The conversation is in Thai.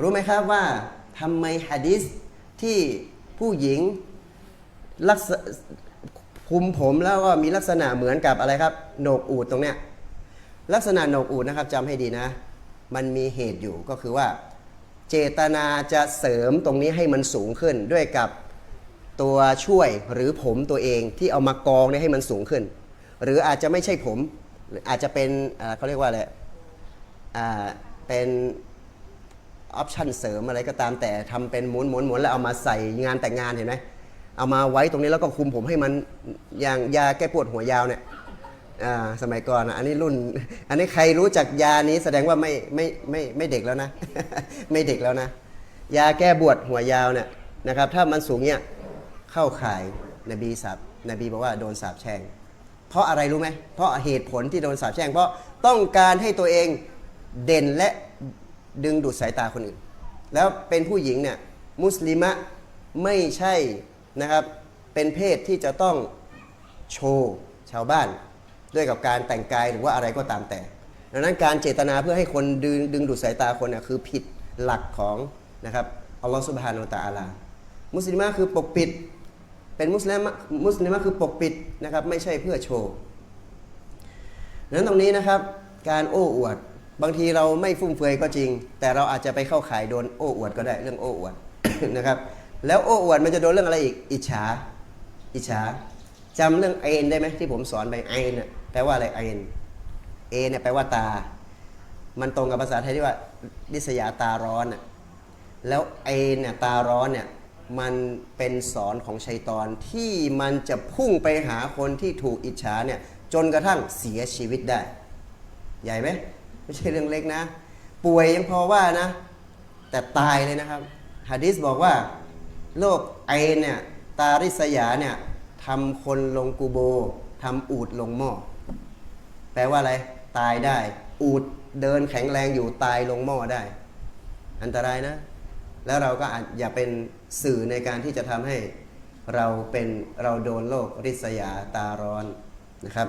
รู้ไหมครับว่าทำไมฮะดิษที่ผู้หญิงลักษคุมผมแล้วก็มีลักษณะเหมือนกับอะไรครับโหนกอูดตรงเนี้ยลักษณะโหนกอูดนะครับจำให้ดีนะ มันมีเหตุอยู่ก็คือว่า เจตนาจะเสริมตรงนี้ให้มันสูงขึ้นด้วยกับตัวช่วยหรือผมตัวเองที่เอามากองเนี่ยให้มันสูงขึ้น หรืออาจจะไม่ใช่ผม อาจจะเป็นเขาเรียกว่าอะไรอ่าเป็น ออปชันเสริมอะไรก็ตามแต่ทำเป็นม้วนม้วนม้วนแล้วเอามาใส่งานแต่งงานเห็นไหมเอามาไว้ตรงนี้แล้วก็คุมผมให้มันอย่างยาแก้ปวดหัวยาวเนี่ยสมัยก่อนอันนี้รุ่น อันนี้ใครรู้จักยานี้แสดงว่าไม่ไม่ไม่ไม่เด็กแล้วนะ ไม่เด็กแล้วนะ ยาแก้ปวดหัวยาวเนี่ยนะครับ ถ้ามันสูงเนี่ยเข้าข่ายนบีสาบนบีบอกว่าโดนสาบแช่ง เพราะอะไรรู้ไหมเพราะเหตุผลที่โดนสาปแช่ง เพราะต้องการให้ตัวเองเด่นและ ดึงดูดสายตาคนอื่น แล้วเป็นผู้หญิงเนี่ยมุสลิมะไม่ใช่นะครับเป็นเพศที่จะต้องโชว์ชาวบ้าน ด้วยกับการแต่งกายหรือว่าอะไรก็ตามแต่ ดังนั้นการเจตนาเพื่อให้คนดึงดึงดูดสายตาคนเนี่ยคือผิดหลักของนะครับอัลลอฮฺสุบฮานาอัลตะอาลา มุสลิมะคือปกปิด เป็นมุสลิมะมุสลิมะคือปกปิดนะครับไม่ใช่เพื่อโชว์ดังนั้นตรงนี้นะครับการโอ้อวด บางทีเราไม่ฟุ่มเฟือยก็จริง แต่เราอาจจะไปเข้าข่ายโดนโอ้อวดก็ได้เรื่องโอ้อวดนะครับแล้วโอ้อวดมันจะโดนเรื่องอะไรอีก อิจฉา อิจฉาจำเรื่องไอเอ็นได้ไหมที่ผมสอนไปไอเอ็นน่ะแปลว่าอะไรไอเอ็นเอเนี่ยแปลว่าตา มันตรงกับภาษาไทยที่ว่าลิษยาตาร้อนน่ะแล้วไอเนี่ยตาร้อนเนี่ยมันเป็นสอนของชัยตอนที่มันจะพุ่งไปหาคนที่ถูกอิจฉาเนี่ยจนกระทั่งเสียชีวิตได้ ใหญ่ไหม ไม่ใช่เรื่องเล็กนะ ป่วยยังพอว่านะ แต่ตายเลยนะครับฮะดิษบอกว่าโรคไอเนี่ยตาริษยาเนี่ยทำคนลงกูโบทำอูดลงหม้อแปลว่าอะไร ตายได้ อูดเดินแข็งแรงอยู่ตายลงหม้อได้ อันตรายนะ แล้วเราก็อาจอย่าเป็นสื่อในการที่จะทำให้เราเป็นเราโดนโรคริษยาตาร้อนนะครับ